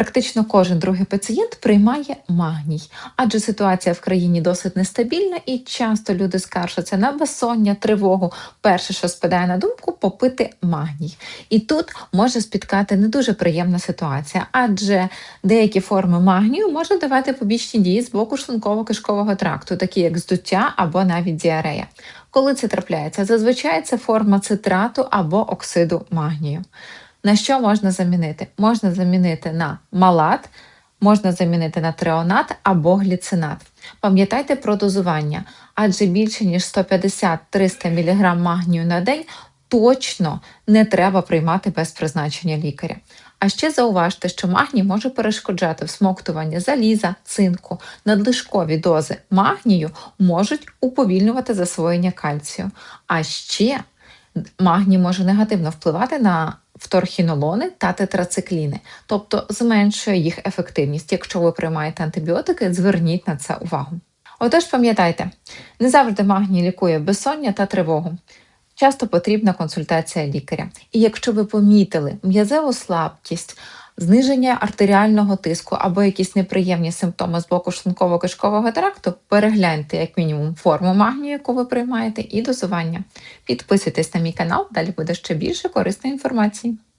Практично кожен другий пацієнт приймає магній, адже ситуація в країні досить нестабільна і часто люди скаржаться на безсоння, тривогу. Перше, що спадає на думку, попити магній. І тут може спіткати не дуже приємна ситуація, адже деякі форми магнію можуть давати побічні дії з боку шлунково-кишкового тракту, такі як здуття або навіть діарея. Коли це трапляється? Зазвичай це форма цитрату або оксиду магнію. На що можна замінити? Можна замінити на малат, можна замінити на треонат або гліцинат. Пам'ятайте про дозування, адже більше ніж 150-300 мг магнію на день точно не треба приймати без призначення лікаря. А ще зауважте, що магній може перешкоджати всмоктування заліза, цинку, надлишкові дози магнію можуть уповільнювати засвоєння кальцію. А ще магній може негативно впливати на вторхінолони та тетрацикліни, тобто зменшує їх ефективність. Якщо ви приймаєте антибіотики, зверніть на це увагу. Отож, пам'ятайте, не завжди магній лікує безсоння та тривогу. Часто потрібна консультація лікаря. І якщо ви помітили м'язеву слабкість, зниження артеріального тиску або якісь неприємні симптоми з боку шлунково-кишкового тракту, перегляньте як мінімум форму магнію, яку ви приймаєте, і дозування. Підписуйтесь на мій канал, далі буде ще більше корисної інформації.